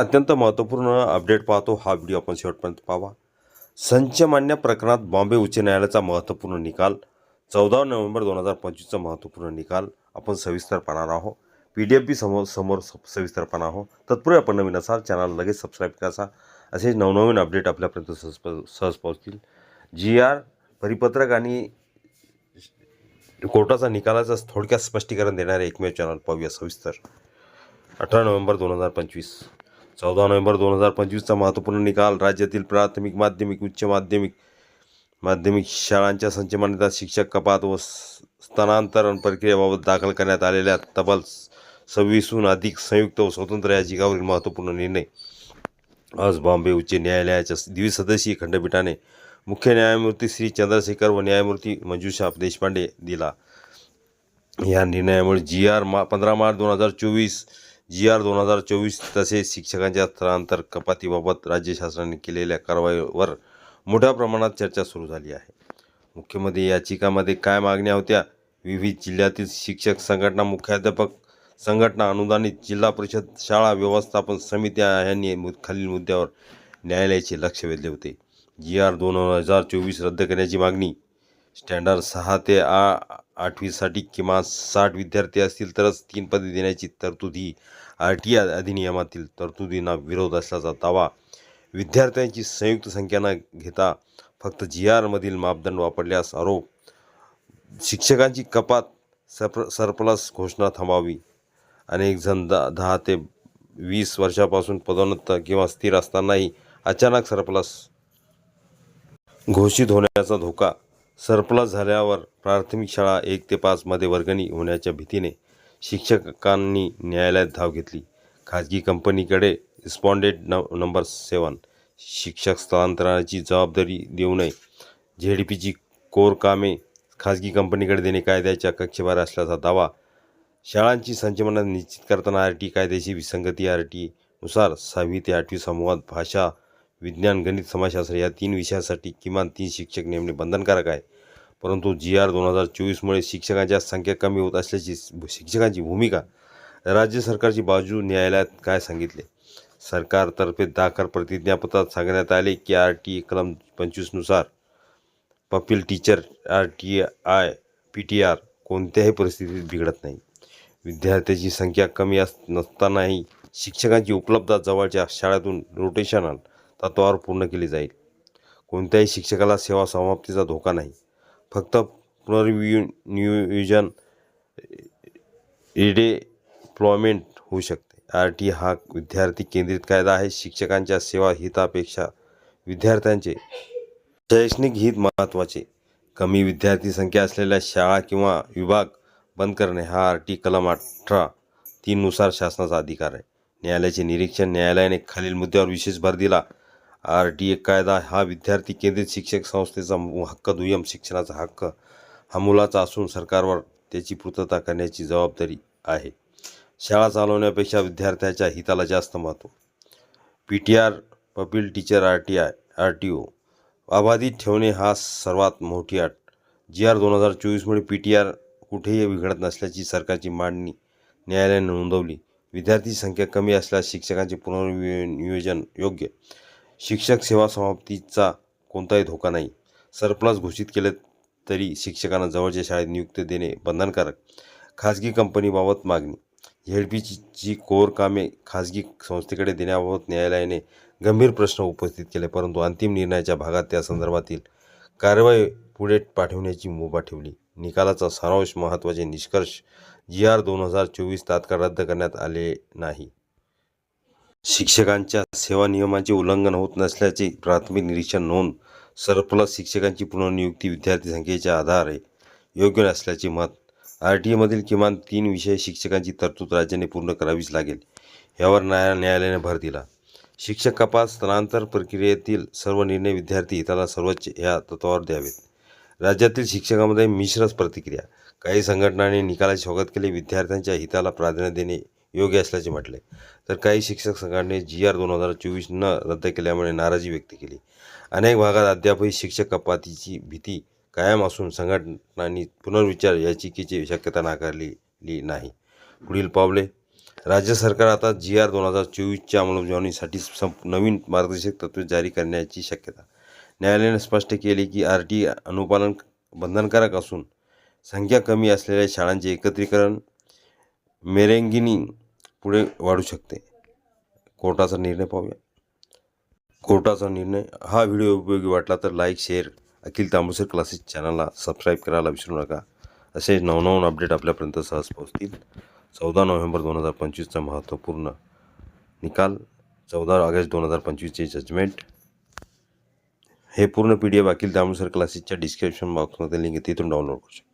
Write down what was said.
अत्यंत महत्त्वपूर्ण अपडेट पाहतो हा व्हिडिओ आपण शेवटपर्यंत पाहावा. संचमान्य प्रकरणात बॉम्बे उच्च न्यायालयाचा महत्त्वपूर्ण निकाल चौदा नोव्हेंबर दोन हजार पंचवीसचा महत्त्वपूर्ण निकाल आपण सविस्तर पाहणार आहोत. पी डी एफ बी समोर समोर स- सविस्तर पाहणार आहोत. तत्पूर्वी आपण नवीन असाल चॅनल लगेच सबस्क्राईब करासा असे नवनवीन अपडेट आपल्यापर्यंत सहज सहज पोहोचतील. जी आर परिपत्रक आणि कोर्टाचा निकालाचं थोडक्यात स्पष्टीकरण देणारे एकमेव चॅनल पाहूया सविस्तर. अठरा नोव्हेंबर दोन हजार पंचवीस. चौदा नोव्हेंबर दोन हजार पंचवीसचा महत्त्वपूर्ण निकाल. राज्यातील प्राथमिक माध्यमिक उच्च माध्यमिक माध्यमिक शाळांच्या संचमान्यता शिक्षक कपात व स्थानांतरण प्रक्रियेबाबत दाखल करण्यात आलेल्या तब्बल सव्वीसहून अधिक संयुक्त व स्वतंत्र याचिकावरील महत्त्वपूर्ण निर्णय. आज बॉम्बे उच्च न्यायालयाच्या द्विसदस्यीय खंडपीठाने मुख्य न्यायमूर्ती श्री चंद्रशेखर व न्यायमूर्ती मंजुषा देशपांडे दिला. या निर्णयामुळे जी आर मा पंधरा मार्च दोन हजार चोवीस जी आर दोन हजार चोवीस तसेच शिक्षकांच्या स्थलांतर कपातीबाबत राज्य शासनाने केलेल्या कारवाईवर मोठ्या प्रमाणात चर्चा सुरू झाली आहे. मुख्यमंत्री याचिकामध्ये काय मागण्या होत्या? विविध जिल्ह्यातील शिक्षक संघटना मुख्याध्यापक संघटना अनुदानित जिल्हा परिषद शाळा व्यवस्थापन समित्या यांनी मु- खालील मुद्द्यावर न्यायालयाचे लक्ष वेधले होते. जी आर दोन हजार चोवीस रद्द करण्याची मागणी स्टँडर्ड सहा ते आ आठवीसाठी किमान साठ विद्यार्थी असतील तरच तीन पदे देण्याची तरतुदी आर टी आय अधिनियमातील तरतुदींना विरोध असल्याचा दावा विद्यार्थ्यांची संयुक्त संख्या न घेता फक्त जी आरमधील मापदंड वापरल्यास आरोप. शिक्षकांची कपात सरप सरप्लस घोषणा थांबावी. अनेक जण द दहा ते वीस वर्षापासून पदोन्नत किंवा स्थिर असतानाही अचानक सरप्लस घोषित होण्याचा धोका सरप्लस झाल्यावर प्राथमिक शाळा एक ते पाचमध्ये वर्गणी होण्याच्या भीतीने शिक्षकांनी न्यायालयात धाव घेतली. खाजगी कंपनीकडे रिस्पॉन्डेड न नंबर सेवन शिक्षक स्थलांतरणाची जबाबदारी देऊ नये. जे डी पीची कोर कामे खाजगी कंपनीकडे देणे कायद्याच्या कक्षेबाहेर असल्याचा दावा. शाळांची संचमना निश्चित करताना आर टी कायद्याची विसंगती आर टीनुसार सहावी ते आठवी समूहात भाषा विज्ञान गणित समाजशास्त्र या तीन विषयासाठी किमान तीन शिक्षक नेमणे बंधनकारक आहे. परंतु जी आर दोन हजार चोवीसमुळे शिक्षकांच्या संख्या कमी होत असल्याची शिक्षकांची भूमिका राज्य सरकारची बाजू न्यायालयात काय सांगितले? सरकारतर्फे दाखल प्रतिज्ञापत्रात सांगण्यात आले की आर टी कलम पंचवीसनुसार pupil teacher R T I P T R कोणत्याही परिस्थितीत बिघडत नाही. विद्यार्थ्याची संख्या कमी अस नसतानाही शिक्षकांची उपलब्धता जवळच्या शाळेतून रोटेशनल तत्वावर पूर्ण केली जाईल. कोणत्याही शिक्षकाला सेवा समाप्तीचा धोका नाही. फक्त पुनर्वियु नियोजन रिडेप्लॉयमेंट होऊ शकते. आर टी हा विद्यार्थी केंद्रित कायदा आहे. शिक्षकांच्या सेवा हितापेक्षा विद्यार्थ्यांचे शैक्षणिक हित महत्त्वाचे. कमी विद्यार्थी संख्या असलेल्या शाळा किंवा विभाग बंद करणे हा आर टी कलम अठरा तीननुसार शासनाचा अधिकार आहे. न्यायालयाचे निरीक्षण न्यायालयाने खालील मुद्द्यावर विशेष भर दिला. आर टी ए कायदा हा विद्यार्थी केंद्रित शिक्षक संस्थेचा हक्क दुय्यम शिक्षणाचा हक्क हा मुलाचा असून सरकारवर त्याची पूर्तता करण्याची जबाबदारी आहे. शाळा चालवण्यापेक्षा विद्यार्थ्याच्या हिताला जास्त महत्त्व. P T R pupil teacher R T I R T O अबाधित ठेवणे हा सर्वात मोठी अट. जी आर दोन हजार चोवीसमुळे पी टी आर कुठेही बिघडत नसल्याची सरकारची मांडणी न्यायालयाने नोंदवली. विद्यार्थी संख्या कमी असल्यास शिक्षकांचे पुनर्नियोजन योग्य. शिक्षक सेवा समाप्तीचा कोणताही धोका नाही. सरप्लस घोषित केले तरी शिक्षकांना जवळच्या शाळेत नियुक्ती देणे बंधनकारक. खाजगी कंपनीबाबत मागणी. झेडपीची कोर कामे खाजगी संस्थेकडे देण्याबाबत न्यायालयाने गंभीर प्रश्न उपस्थित केले परंतु अंतिम निर्णयाच्या भागात त्या संदर्भातील कारवाई पुढे पाठवण्याची मुभा ठेवली. निकालाचा सारांश महत्त्वाचे निष्कर्ष जी आर दोन हजार चोवीस तात्काळ रद्द करण्यात आले नाही. शिक्षकांच्या सेवा नियमांचे उल्लंघन होत नसल्याचे प्राथमिक निरीक्षण नोंद सरप्लस शिक्षकांची पुनर्नियुक्ती विद्यार्थी संख्येच्या आधारे योग्य नसल्याचे मत आर टी एमधील किमान तीन विषय शिक्षकांची तरतूद राज्याने पूर्ण करावीच लागेल यावर न्याया न्यायालयाने भर दिला. शिक्षक कपात स्थलांतर प्रक्रियेतील सर्व निर्णय विद्यार्थी हिताला सर्वोच्च या तत्वावर द्यावेत. राज्यातील शिक्षकांमध्ये मिश्रच प्रतिक्रिया काही संघटनांनी निकालाचे स्वागत केले विद्यार्थ्यांच्या हिताला प्राधान्य देणे योग्य असल्याचे म्हटले. तर काही शिक्षक संघटनेने जी आर दोन हजार चोवीस न रद्द केल्यामुळे नाराजी व्यक्त केली. अनेक भागात अद्यापही शिक्षक कपातीची भीती कायम असून संघटनांनी पुनर्विचार याचिकेची शक्यता नाकारलेली नाही. पुढील पावले. राज्य सरकार आता जी आर दोन हजार चोवीसच्या अंमलबजावणीसाठी संप नवीन मार्गदर्शक तत्त्वे जारी करण्याची शक्यता. न्यायालयाने स्पष्ट केले की आर टी अनुपालन बंधनकारक असून संख्या कमी असलेल्या शाळांचे एकत्रीकरण मेरेंगिनी पुढे वाढू शकते. कोर्टाचा निर्णय पाहूया. कोर्टाचा निर्णय हा व्हिडिओ उपयोगी वाटला तर like share Akhil Tambusar classes चॅनलला सबस्क्राईब करायला विसरू नका. असे नवनवन अपडेट आपल्यापर्यंत सहज पोहोचतील. चौदा नोव्हेंबर दोन हजार पंचवीसचा महत्त्वपूर्ण निकाल चौदा ऑगस्ट दोन हजार पंचवीसचे जजमेंट हे पूर्ण P D F Akhil Tambusar क्लासेसच्या डिस्क्रिप्शन बॉक्समध्ये लिंक तिथून डाउनलोड करू शकता.